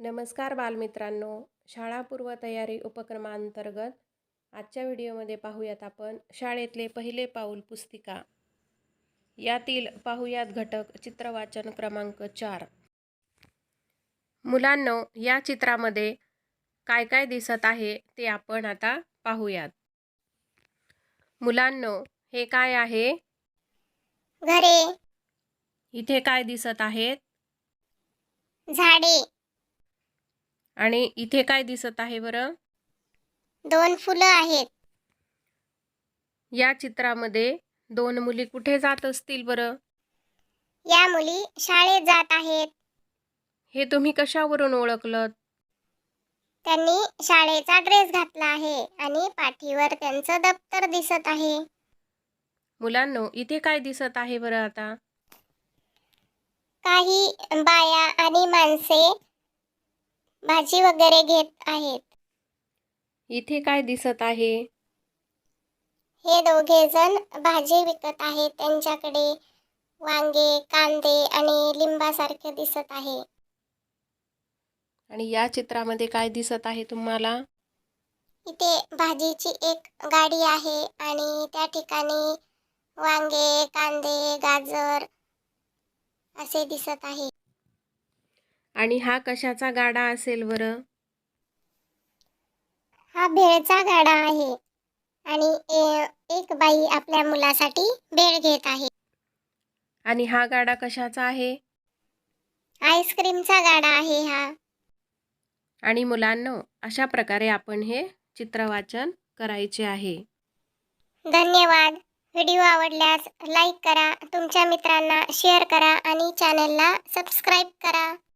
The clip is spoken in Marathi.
नमस्कार बालमित्रांनो. शाळापूर्व तयारी उपक्रमांतर्गत आजच्या व्हिडिओमध्ये पाहूयात आपण शाळेतले पहिले पाऊल पुस्तिका. यातील पाहूयात घटक चित्रवाचन क्रमांक चार. मुलांनो या चित्रामध्ये काय काय दिसत आहे ते आपण आता पाहूयात. मुलांनो हे काय आहे? घरे. इथे काय दिसत आहेत? झाडे. आणि इथे काय दिसत आहे बरं? दोन फुलं आहेत. या चित्रामध्ये दोन मुली कुठे जात असतील बरं? या मुली शाळेत जात आहेत. हे तुम्ही कशावरून ओळखलं त्यांनी शाळेचा ड्रेस घातला आहे आणि पाठीवर त्यांचं दप्तर दिसत आहे. मुलांनो इथे काय दिसत आहे बरं आता? काही बाया आणि माणसे भाजी वगैरे घेत आहेत. इथे काय दिसत आहे? हे दोघे जण भाजी विकत आहेत. त्यांच्याकडे वांगे कांदे आणि लिंबासारखे दिसत आहे. आणि या चित्रामध्ये काय दिसत आहे तुम्हाला? इथे भाजीची एक गाडी आहे आणि त्या ठिकाणी वांगे कांदे गाजर असे दिसत आहे. आणि हा कशाचा गाडा असेल बरं? हा भेळचा गाडा आहे. आणि ए- एक बाई आपल्या मुलासाठी भेळ घेत आहे. आणि हा गाडा कशाचा आहे? आईस्क्रीमचा गाडा आहे हा. आणि मुलांनो अशा प्रकारे आपण हे चित्रवाचन करायचे आहे. धन्यवाद. व्हिडिओ आवडल्यास लाईक करा तुमच्या मित्रांना शेअर करा आणि चॅनलला सबस्क्राईब करा.